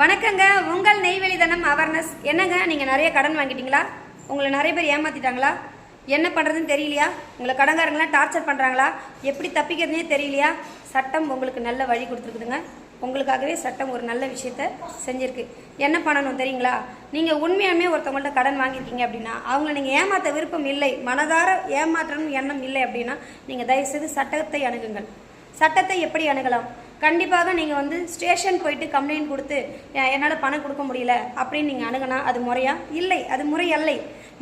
வணக்கங்க. உங்கள் நெய்வேலி தனம் அவேர்னஸ் என்னங்க நீங்கள் நிறைய கடன் வாங்கிட்டீங்களா? உங்களை நிறைய பேர் ஏமாத்திட்டாங்களா? என்ன பண்ணுறதுன்னு தெரியலையா? உங்களை கடன்காரங்களாம் டார்ச்சர் பண்ணுறாங்களா எப்படி தப்பிக்கிறதுனே தெரியலையா? சட்டம் உங்களுக்கு நல்ல வழி கொடுத்துருக்குதுங்க. உங்களுக்காகவே சட்டம் ஒரு நல்ல விஷயத்த செஞ்சுருக்கு. என்ன பண்ணணும் தெரியுங்களா? நீங்கள் உண்மையாலுமே ஒருத்தவங்கள்ட்ட கடன் வாங்கியிருக்கீங்க அப்படின்னா அவங்கள நீங்கள் ஏமாற்ற விருப்பம் இல்லை மனதார ஏமாற்றணும் எண்ணம் இல்லை அப்படின்னா நீங்கள் தயவுசெய்து சட்டத்தை அணுகுங்கள். சட்டத்தை எப்படி அணுகலாம்? கண்டிப்பாக நீங்கள் வந்து ஸ்டேஷன் போயிட்டு கம்ப்ளைண்ட் கொடுத்து என்னால் பணம் கொடுக்க முடியல அப்படின்னு நீங்கள் அணுகுனா அது முறையா? இல்லை அது முறை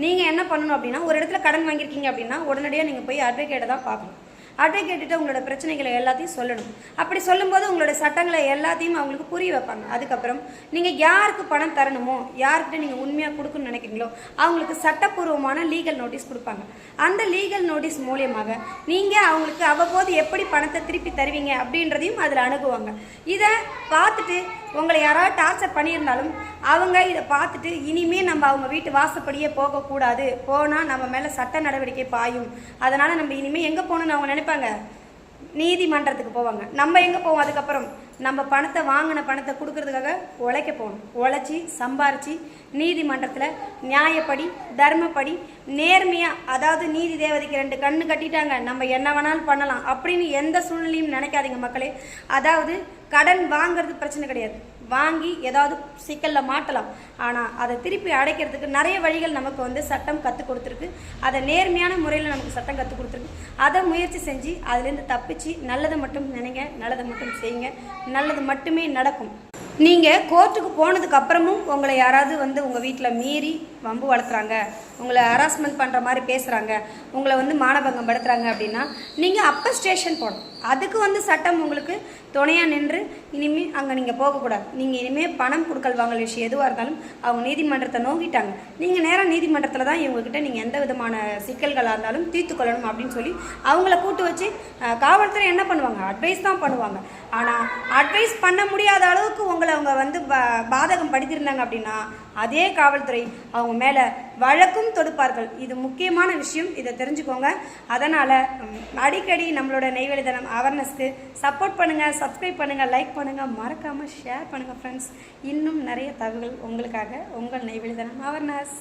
நீங்கள் என்ன பண்ணணும் அப்படின்னா ஒரு இடத்துல கடன் வாங்கியிருக்கீங்க அப்படின்னா உடனடியாக நீங்கள் போய் அட்வொகேட்டை தான் பார்க்கணும். அட்வொகேட்டு உங்களோட பிரச்சனைகளை எல்லாத்தையும் சொல்லணும். அப்படி சொல்லும்போது உங்களோட சட்டங்களை எல்லாத்தையும் அவங்களுக்கு புரிய வைப்பாங்க. அதுக்கப்புறம் நீங்கள் யாருக்கு பணம் தரணுமோ யார்கிட்ட நீங்கள் உண்மையாக கொடுக்கணும்னு நினைக்கிறீங்களோ அவங்களுக்கு சட்டப்பூர்வமான லீகல் நோட்டீஸ் கொடுப்பாங்க. அந்த லீகல் நோட்டீஸ் மூலியமாக நீங்கள் அவங்களுக்கு அவ்வப்போது எப்படி பணத்தை திருப்பி தருவீங்க அப்படின்றதையும் அதில் அணுகுவாங்க. இதை பார்த்துட்டு உங்களை யாராவது டார்ச்சர் பண்ணியிருந்தாலும் அவங்க இதை பார்த்துட்டு இனிமே நம்ம அவங்க வீட்டு வாசப்படியே போகக்கூடாது. போனால் நம்ம மேலே சட்ட நடவடிக்கை பாயும். அதனால் நம்ம இனிமே எங்கே போகணும்னு அவங்க நினைப்பாங்க நீதிமன்றத்துக்கு போவாங்க. நம்ம எங்கே போவோம்? அதுக்கப்புறம் நம்ம பணத்தை வாங்கின பணத்தை கொடுக்கறதுக்காக உழைக்க போகணும் உழைச்சி சம்பாரித்து நீதிமன்றத்தில் நியாயப்படி தர்மப்படி நேர்மையாக அதாவது நீதி தேவதைக்கு ரெண்டு கண்ணு கட்டிட்டாங்க. நம்ம என்ன வேணாலும் பண்ணலாம். அப்படின்னு எந்த சூழ்நிலையும் நினைக்காதீங்க மக்களே. அதாவது கடன் வாங்கிறது பிரச்சனை கிடையாது. வாங்கி ஏதாவது சிக்கலில் மாட்டலாம். ஆனால் அதை திருப்பி அடைக்கிறதுக்கு நிறைய வழிகள் நமக்கு வந்து சட்டம் கற்றுக் கொடுத்துருக்கு. அதை நேர்மையான முறையில் நமக்கு சட்டம் கற்றுக் கொடுத்துருக்கு. அதை முயற்சி செஞ்சு அதுலேருந்து தப்பிச்சு நல்லதை மட்டும் நினைங்க நல்லதை மட்டும் செய்யுங்க. நல்லது மட்டுமே நடக்கும். நீங்கள் கோர்ட்டுக்கு போனதுக்கு அப்புறமும் உங்களை யாராவது வந்து உங்கள் வீட்டில் மீறி வம்பு வளர்த்துறாங்க உங்களை ஹராஸ்மெண்ட் பண்ணுற மாதிரி பேசுகிறாங்க உங்களை வந்து மானபங்கம் படுத்துகிறாங்க அப்படின்னா நீங்கள் அப்போ ஸ்டேஷன் போகணும். அதுக்கு வந்து சட்டம் உங்களுக்கு துணையாக நின்று இனிமேல் அங்கே நீங்கள் போகக்கூடாது. நீங்கள் இனிமேல் பணம் கொடுக்கல் வாங்கல் விஷயம் எதுவாக இருந்தாலும் அவங்க நீதிமன்றத்தை நோக்கிட்டாங்க. நீங்கள் நேராக நீதிமன்றத்தில் தான் இவங்கக்கிட்ட நீங்கள் எந்த விதமான சிக்கல்களாக இருந்தாலும் தீர்த்து கொள்ளணும் அப்படின்னு சொல்லி அவங்கள கூட்டு வச்சு காவல்துறை என்ன பண்ணுவாங்க? அட்வைஸ் தான் பண்ணுவாங்க. ஆனால் அட்வைஸ் பண்ண முடியாத அளவுக்கு உங்களை அவங்க வந்து பா- பாதகம் படுத்திருந்தாங்க அப்படின்னா அதே காவல்துறை அவங்க மேலே வழக்கும் தொடுப்பார்கள். இது முக்கியமான விஷயம். இதை தெரிஞ்சுக்கோங்க. அதனால் அடிக்கடி நம்மளோட நெய்வேலி தினம் அவேர்னஸ்க்கு சப்போர்ட் பண்ணுங்கள் சப்ஸ்கிரைப் பண்ணுங்கள் லைக் பண்ணுங்கள் மறக்காமல் ஷேர் பண்ணுங்கள் ஃப்ரெண்ட்ஸ் இன்னும் நிறைய தகவல் உங்களுக்காக உங்கள் நெய்வேலி தினம் அவேர்னஸ்